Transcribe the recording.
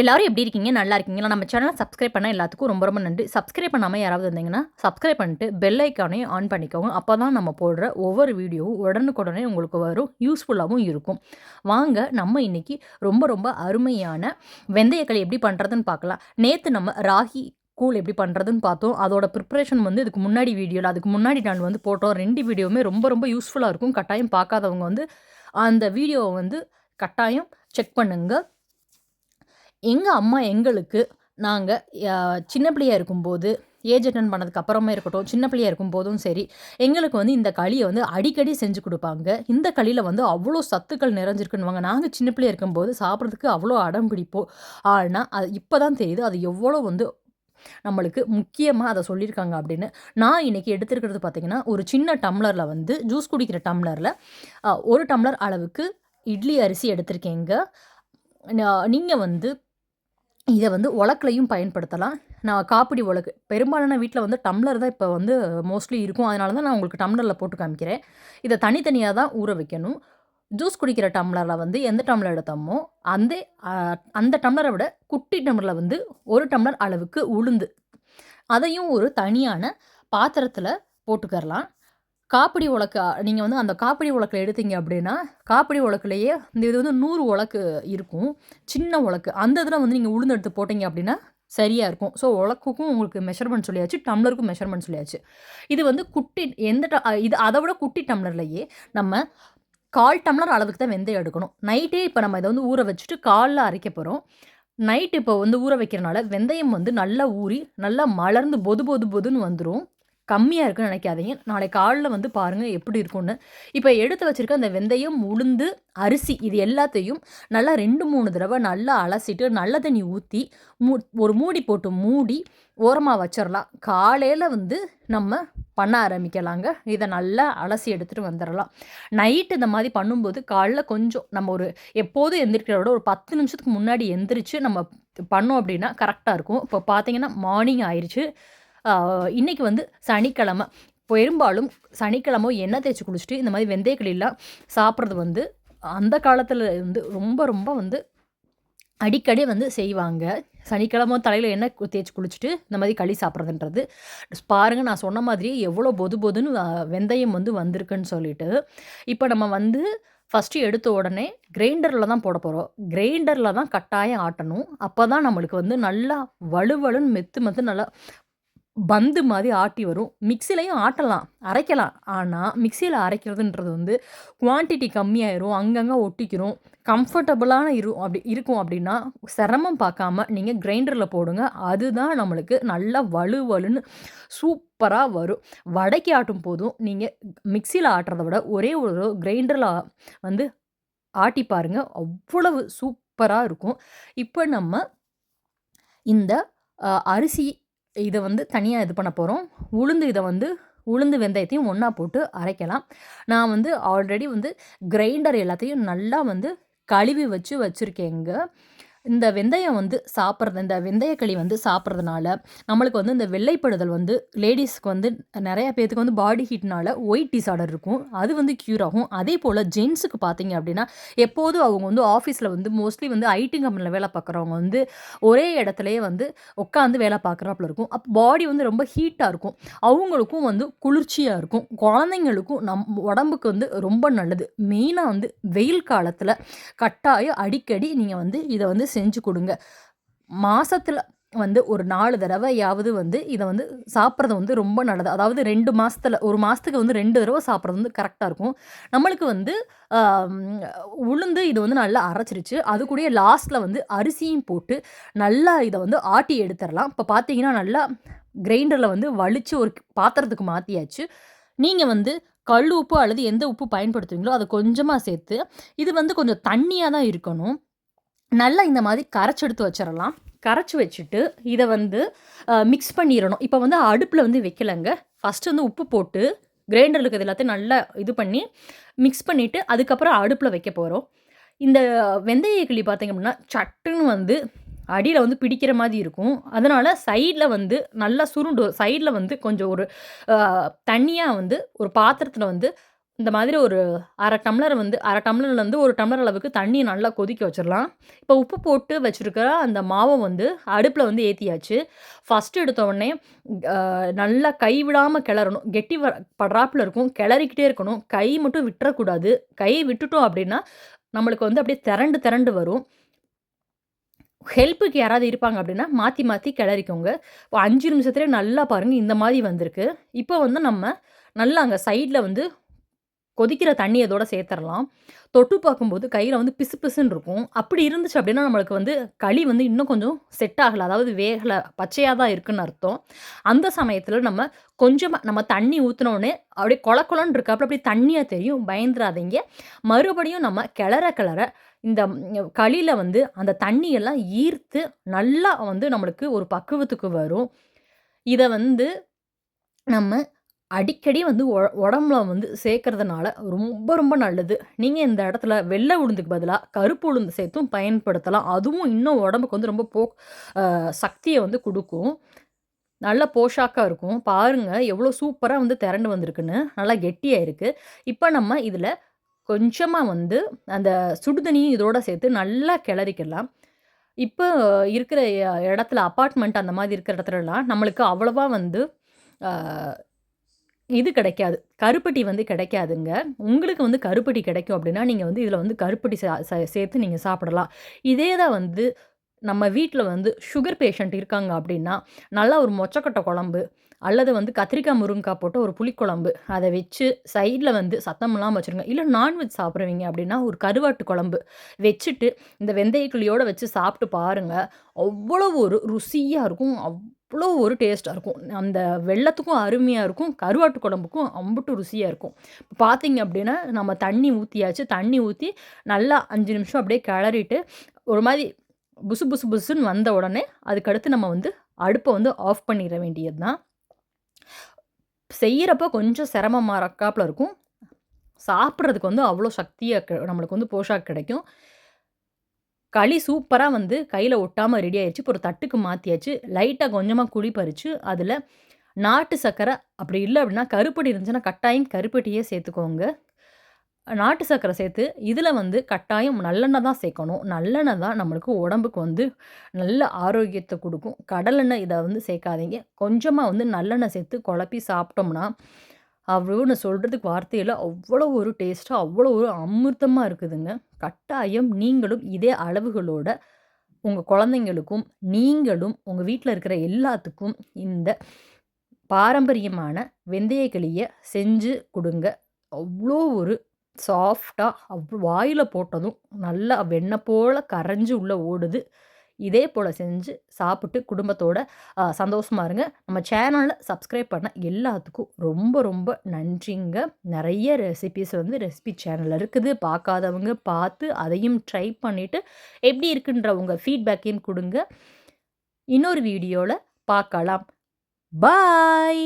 எல்லாரும் எப்படி இருக்கீங்க? நல்லா இருக்கீங்களா? நம்ம சேனலை சப்ஸ்கிரைப் பண்ண எல்லாத்துக்கும் ரொம்ப ரொம்ப நன்றி. சப்ஸ்கிரைப் பண்ணாமல் யாராவது இருந்தீங்கன்னா சப்ஸ்கிரைப் பண்ணிட்டு பெல் ஐக்கானையும் ஆன் பண்ணிக்கோங்க. அப்போ தான் நம்ம போடுற ஒவ்வொரு வீடியோவும் உடனுக்குடனே உங்களுக்கு வரும். யூஸ்ஃபுல்லாகவும் இருக்கும். வாங்க நம்ம இன்னைக்கு ரொம்ப ரொம்ப அருமையான வெந்தயக்களி எப்படி பண்ணுறதுன்னு பார்க்கலாம். நேற்று நம்ம ராகி கூழ் எப்படி பண்ணுறதுன்னு பார்த்தோம். அதோட ப்ரிப்ரேஷன் வந்து இதுக்கு முன்னாடி வீடியோவில் அதுக்கு முன்னாடி நான் வந்து போட்டோம். ரெண்டு வீடியோவுமே ரொம்ப ரொம்ப யூஸ்ஃபுல்லாக இருக்கும். கட்டாயம் பார்க்காதவங்க வந்து அந்த வீடியோவை வந்து கட்டாயம் செக் பண்ணுங்கள் எங்கள் அம்மா எங்களுக்கு நாங்கள் சின்ன பிள்ளையாக இருக்கும்போது ஏஜ் அட்டன் பண்ணதுக்கு அப்புறமா இருக்கட்டும் சின்ன பிள்ளையா இருக்கும்போதும் சரி எங்களுக்கு வந்து இந்த களியை வந்து அடிக்கடி செஞ்சு கொடுப்பாங்க. இந்த களியில் வந்து அவ்வளோ சத்துக்கள் நிறைஞ்சிருக்குன்னுவாங்க. நாங்கள் சின்ன பிள்ளையா இருக்கும்போது சாப்பிட்றதுக்கு அவ்வளோ அடம் பிடிப்போம். ஆனால் அது இப்போ தான் தெரியுது அது எவ்வளோ வந்து நம்மளுக்கு முக்கியமாக அதை சொல்லியிருக்காங்க அப்படின்னு. நான் இன்றைக்கி எடுத்துருக்கிறது பார்த்திங்கன்னா ஒரு சின்ன டம்ளரில் வந்து ஜூஸ் குடிக்கிற டம்ளரில் ஒரு டம்ளர் அளவுக்கு இட்லி அரிசி எடுத்திருக்கேங்க. நீங்கள் வந்து இதை வந்து உலக்குலையும் பயன்படுத்தலாம். நான் காப்பிடி உலக்கு. பெரும்பாலான வீட்டில் வந்து டம்ளர் தான் இப்போ வந்து மோஸ்ட்லி இருக்கும். அதனால தான் நான் உங்களுக்கு டம்ளரில் போட்டு காமிக்கிறேன். இதை தனித்தனியாக தான் ஊற வைக்கணும். ஜூஸ் குடிக்கிற டம்ளரில் வந்து எந்த டம்ளர் எடுத்தோமோ அந்த அந்த டம்ளரை விட குட்டி டம்ளரில் வந்து ஒரு டம்ளர் அளவுக்கு உளுந்து. அதையும் ஒரு தனியான பாத்திரத்தில் போட்டுக்கரலாம் காப்பிடி உலக்கு நீங்கள் வந்து அந்த காப்பிடி உலக்கில் எடுத்தீங்க அப்படின்னா காப்பிடி உலக்குலேயே இந்த இது வந்து நூறு உலக்கு இருக்கும். சின்ன உலக்கு. அந்த இதில் வந்து நீங்கள் உளுந்து எடுத்து போட்டிங்க அப்படின்னா சரியாக இருக்கும். ஸோ உலக்குக்கும் உங்களுக்கு மெஷர்மெண்ட் சொல்லியாச்சு டம்ளருக்கும் மெஷர்மெண்ட் சொல்லியாச்சு. இது வந்து குட்டி எந்த ட இது அதை விட குட்டி டம்ளர்லையே நம்ம கால் டம்ளர் அளவுக்கு தான் வெந்தயம் எடுக்கணும். நைட்டே இப்போ நம்ம இதை வந்து ஊற வச்சுட்டு காலில் அரைக்க போகிறோம் நைட் இப்போ வந்து ஊற வைக்கிறனால வெந்தயம் வந்து நல்லா ஊறி நல்லா மலர்ந்து பொது பொது பொதுன்னு வந்துடும் கம்மியாக இருக்குன்னு நினைக்காதீங்க. நாளை காலில் வந்து பாருங்கள் எப்படி இருக்கும்னு. இப்போ எடுத்து வச்சுருக்க அந்த வெந்தயம் உளுந்து அரிசி இது எல்லாத்தையும் நல்லா ரெண்டு மூணு தடவை நல்லா அலசிட்டு நல்ல தண்ணி ஊற்றி மூ ஒரு மூடி போட்டு மூடி ஓரமாக வச்சிடலாம் காலையில் வந்து நம்ம பண்ண ஆரம்பிக்கலாங்க. இதை நல்லா அலசி எடுத்துகிட்டு வந்துடலாம் நைட்டு இந்த மாதிரி பண்ணும்போது காலைல கொஞ்சம் நம்ம ஒரு எப்போதும் எந்திரிக்கிறத விட ஒரு பத்து நிமிஷத்துக்கு முன்னாடி எந்திரிச்சு நம்ம பண்ணோம் அப்படின்னா கரெக்டாக இருக்கும். இப்போ பார்த்தீங்கன்னா மார்னிங் ஆயிடுச்சு இன்றைக்கி வந்து சனிக்கிழமை. பெரும்பாலும் சனிக்கிழமை எண்ணெய் தேய்ச்சி குளிச்சுட்டு இந்த மாதிரி வெந்தயக்களிலாம் சாப்பிட்றது வந்து அந்த காலத்தில் வந்து ரொம்ப ரொம்ப வந்து அடிக்கடி வந்து செய்வாங்க. சனிக்கிழமை தலையில் எண்ணெய் தேய்ச்சி குளிச்சுட்டு இந்த மாதிரி களி சாப்பிட்றதுன்றது. பாருங்கள் நான் சொன்ன மாதிரி எவ்வளோ பொது பொதுன்னு வெந்தயம் வந்து வந்திருக்குன்னு சொல்லிட்டு. இப்போ நம்ம வந்து ஃபஸ்ட்டு எடுத்த உடனே கிரைண்டரில் தான் போட போகிறோம் கிரைண்டரில் தான் கட்டாயம் ஆட்டணும். அப்போ தான் நம்மளுக்கு வந்து நல்லா வலுவலுன்னு மெத்து மெத்து நல்லா பந்து மாதிரி ஆட்டி வரும். மிக்சிலையும் ஆட்டலாம் அரைக்கலாம். ஆனால் மிக்சியில் அரைக்கிறதுன்றது வந்து குவான்டிட்டி கம்மியாயிரும் அங்கங்கே ஒட்டிக்கிறோம் கம்ஃபர்டபுளான இரு அப்படி இருக்கும் அப்படின்னா சிரமம் பார்க்காம நீங்கள் கிரைண்டரில் போடுங்க. அதுதான் நம்மளுக்கு நல்லா வலு வலுன்னு சூப்பராக வரும். வடைக்கு ஆட்டும் போதும் நீங்கள் மிக்சியில் ஆட்டுறத விட ஒரே ஒரு கிரைண்டரில் வந்து ஆட்டி பாருங்கள் அவ்வளவு சூப்பராக இருக்கும். இப்போ நம்ம இந்த அரிசி இதை வந்து தனியாக இது பண்ண போகிறோம் உளுந்து இதை வந்து உளுந்து வெந்தயத்தையும் ஒன்றா போட்டு அரைக்கலாம். நான் வந்து ஆல்ரெடி வந்து கிரைண்டர் எல்லாத்தையும் நல்லா வந்து கழுவி வச்சு வச்சுருக்கேங்க. இந்த வெந்தயம் வந்து சாப்பிட்றது இந்த வெந்தயக்களி வந்து சாப்பிட்றதுனால நம்மளுக்கு வந்து இந்த வெள்ளைப்படுதல் வந்து லேடிஸ்க்கு வந்து நிறைய பேர்த்துக்கு வந்து பாடி ஹீட்னால ஒயிட் டிசார்டர் இருக்கும். அது வந்து க்யூர் ஆகும். அதே போல் ஜென்ஸுக்கு பார்த்தீங்க அப்படின்னா எப்போதும் அவங்க வந்து ஆஃபீஸில் வந்து மோஸ்ட்லி வந்து ஐடி கம்பெனியில் வேலை பார்க்குறவங்க வந்து ஒரே இடத்துலையே வந்து உட்காந்து வேலை பார்க்குறாப்புல இருக்கும். அப்போ பாடி வந்து ரொம்ப ஹீட்டாக இருக்கும். அவங்களுக்கும் வந்து குளிர்ச்சியாக இருக்கும். குழந்தைங்களுக்கும் நம் உடம்புக்கு வந்து ரொம்ப நல்லது. மெயினாக வந்து வெயில் காலத்தில் கட்டாயம் அடிக்கடி நீங்கள் வந்து இதை வந்து செஞ்சு கொடுங்க. மாதத்தில் வந்து ஒரு நாலு தடவையாவது வந்து இதை வந்து சாப்பிட்றது வந்து ரொம்ப நல்லது. அதாவது ரெண்டு மாதத்தில் ஒரு மாதத்துக்கு வந்து ரெண்டு தடவை சாப்பிட்றது வந்து கரெக்டாக இருக்கும். நம்மளுக்கு வந்து உளுந்து இது வந்து நல்லா அரைச்சிருச்சு. அது கூட லாஸ்ட்டில் வந்து அரிசியும் போட்டு நல்லா இதை வந்து ஆட்டி எடுத்துடலாம். இப்போ பார்த்தீங்கன்னா நல்லா கிரைண்டரில் வந்து வலித்து ஒரு பாத்திரத்துக்கு மாற்றியாச்சு நீங்கள் வந்து கல் உப்பு அல்லது எந்த உப்பு பயன்படுத்துவீங்களோ அதை கொஞ்சமாக சேர்த்து இது வந்து கொஞ்சம் தண்ணியாக தான் இருக்கணும். நல்லா இந்த மாதிரி கரைச்சி எடுத்து வச்சிடலாம். கரைச்சி வச்சுட்டு இதை வந்து மிக்ஸ் பண்ணிடணும். இப்போ வந்து அடுப்பில் வந்து வைக்கலைங்க. ஃபஸ்ட்டு வந்து உப்பு போட்டு கிரைண்டரில் இருக்கிறது எல்லாத்தையும் நல்லா இது பண்ணி மிக்ஸ் பண்ணிவிட்டு அதுக்கப்புறம் அடுப்பில் வைக்க போகிறோம் இந்த வெந்தய கிளி பார்த்திங்க அப்படின்னா சட்டுன்னு வந்து அடியில் வந்து பிடிக்கிற மாதிரி இருக்கும். அதனால் சைடில் வந்து நல்லா சுருண்டு சைடில் வந்து கொஞ்சம் ஒரு தண்ணியாக வந்து ஒரு பாத்திரத்தில் வந்து இந்த மாதிரி ஒரு அரை டம்ளர் வந்து அரை டம்ளர்லேருந்து ஒரு டம்ளர் அளவுக்கு தண்ணியை நல்லா கொதிக்க வச்சிடலாம் இப்போ உப்பு போட்டு வச்சுருக்கிற அந்த மாவை வந்து அடுப்பில் வந்து ஏற்றியாச்சு ஃபஸ்ட்டு எடுத்த உடனே நல்லா கை விடாமல் கிளறணும். கெட்டி வ படுறாப்பில் இருக்கும். கிளறிக்கிட்டே இருக்கணும். கை மட்டும் விட்டுறக்கூடாது. கை விட்டுட்டோம் அப்படின்னா நம்மளுக்கு வந்து அப்படியே திரண்டு திரண்டு வரும். ஹெல்ப்புக்கு யாராவது இருப்பாங்க அப்படின்னா மாற்றி மாற்றி கிளறிக்கோங்க. இப்போ அஞ்சு நிமிஷத்துலேயே நல்லா பாருங்கள் இந்த மாதிரி வந்திருக்கு. இப்போ வந்து நம்ம நல்லா அங்கே சைடில் வந்து கொதிக்கிற தண்ணி அதோட சேர்த்துடலாம் தொட்டு பார்க்கும்போது கையில் வந்து பிசு பிசுன்னு இருக்கும். அப்படி இருந்துச்சு அப்படின்னா நம்மளுக்கு வந்து களி வந்து இன்னும் கொஞ்சம் செட் ஆகலை. அதாவது வேகலை பச்சையாக தான் இருக்குன்னு அர்த்தம். அந்த சமயத்தில் நம்ம கொஞ்சமாக நம்ம தண்ணி ஊற்றினோடனே அப்படியே கொல கொலன்னு இருக்காப்புல அப்படியே தண்ணியாக தெரியும். பயந்துடாதீங்க மறுபடியும் நம்ம கிளற கிளற இந்த களியில் வந்து அந்த தண்ணியெல்லாம் ஈர்த்து நல்லா வந்து நம்மளுக்கு ஒரு பக்குவத்துக்கு வரும். இதை வந்து நம்ம அடிக்கடி வந்து ஒ உடம்புல வந்து சேர்க்கறதுனால ரொம்ப ரொம்ப நல்லது. நீங்கள் இந்த இடத்துல வெள்ளை உளுந்துக்கு பதிலாக கருப்பு உளுந்து சேர்த்தும் பயன்படுத்தலாம். அதுவும் இன்னும் உடம்புக்கு வந்து ரொம்ப போ சக்தியை வந்து கொடுக்கும். நல்ல போஷாக்காக இருக்கும். பாருங்கள் எவ்வளோ சூப்பராக வந்து திரண்டு வந்திருக்குன்னு. நல்லா கெட்டியாக இருக்குது இப்போ நம்ம இதில் கொஞ்சமாக வந்து அந்த சுடுதண்ணியும் இதோட சேர்த்து நல்லா கிளறிக்கலாம். இப்போ இருக்கிற இடத்துல அப்பார்ட்மெண்ட் அந்த மாதிரி இருக்கிற இடத்துலலாம் நம்மளுக்கு அவ்வளோவா வந்து இது கிடைக்காது. கருப்பட்டி வந்து கிடைக்காதுங்க. உங்களுக்கு வந்து கருப்பட்டி கிடைக்கும் அப்படின்னா நீங்கள் வந்து இதில் வந்து கருப்பட்டி சேர்த்து நீங்கள் சாப்பிடலாம். இதே தான் வந்து நம்ம வீட்டில் வந்து சுகர் பேஷண்ட் இருக்காங்க அப்படின்னா நல்லா ஒரு மொச்சக்கொட்டை குழம்பு அல்லது வந்து கத்திரிக்காய் முருங்கைக்காய் போட்டு ஒரு புளிக்குழம்பு அதை வச்சு சைடில் வந்து சத்தம் இல்லாமல் வச்சுருங்க. இல்லை நான்வெஜ் சாப்பிடுவீங்க அப்படின்னா ஒரு கருவாட்டு குழம்பு வச்சுட்டு இந்த வெந்தயக்கிளியோடு வச்சு சாப்பிட்டு பாருங்கள் அவ்வளோ ஒரு ருசியாக இருக்கும். அவ் அவ்வளோ ஒரு டேஸ்ட்டாக இருக்கும். அந்த வெள்ளத்துக்கும் அருமையாக இருக்கும். கருவாட்டு குழம்புக்கும் அம்புட்டு ருசியாக இருக்கும். பார்த்தீங்க அப்படின்னா நம்ம தண்ணி ஊற்றியாச்சு தண்ணி ஊற்றி நல்லா அஞ்சு நிமிஷம் அப்படியே கிளறிட்டு ஒரு மாதிரி புசு புசு புசுன்னு வந்த உடனே அதுக்கடுத்து நம்ம வந்து அடுப்பை வந்து ஆஃப் பண்ணிட வேண்டியது தான் செய்கிறப்ப கொஞ்சம் சிரமமாக ரக்காப்பில் இருக்கும். சாப்பிட்றதுக்கு வந்து அவ்வளோ சக்தியாக நம்மளுக்கு வந்து போஷாக் கிடைக்கும். களி சூப்பராக வந்து கையில் ஒட்டாமல் ரெடி ஆயிடுச்சு இப்போ ஒரு தட்டுக்கு மாற்றியாச்சு லைட்டாக கொஞ்சமாக குழி பறித்து அதில் நாட்டு சர்க்கரை அப்படி இல்லை அப்படின்னா கருப்பட்டி இருந்துச்சுன்னா கட்டாயம் கருப்பட்டியே சேர்த்துக்கோங்க. நாட்டு சர்க்கரை சேர்த்து இதில் வந்து கட்டாயம் நல்லெண்ணெய் தான் சேர்க்கணும். நல்லெண்ணெய் தான் நம்மளுக்கு உடம்புக்கு வந்து நல்ல ஆரோக்கியத்தை கொடுக்கும். கடலெண்ணெய் இதை வந்து சேர்க்காதீங்க. கொஞ்சமாக வந்து நல்லெண்ணெய் சேர்த்து குழப்பி சாப்பிட்டோம்னா அவ்வளோன்னு சொல்கிறதுக்கு வார்த்தையில் அவ்வளோ ஒரு டேஸ்ட்டாக அவ்வளோ ஒரு அமிர்தமாக இருக்குதுங்க. கட்டாயம் நீங்களும் இதே அளவுகளோட உங்கள் குழந்தைங்களுக்கும் நீங்களும் உங்கள் வீட்டில் இருக்கிற எல்லாத்துக்கும் இந்த பாரம்பரியமான வெந்தயக்களியை செஞ்சு கொடுங்க. அவ்வளோ ஒரு சாஃப்டாக அவ் வாயில் போட்டதும் நல்லா வெண்ணெய் போல் கரைஞ்சி உள்ளே ஓடுது. இதே போல் செஞ்சு சாப்பிட்டு குடும்பத்தோட சந்தோஷமாக இருங்க. நம்ம சேனலில் சப்ஸ்கிரைப் பண்ண எல்லாத்துக்கும் ரொம்ப ரொம்ப நன்றிங்க. நிறைய ரெசிபிஸ் வந்து ரெசிபி சேனலில் இருக்குது. பார்க்காதவங்க பார்த்து அதையும் ட்ரை பண்ணிவிட்டு எப்படி இருக்குன்ற உங்கள் ஃபீட்பேக்கையும் கொடுங்க. இன்னொரு வீடியோவில் பார்க்கலாம். பாய்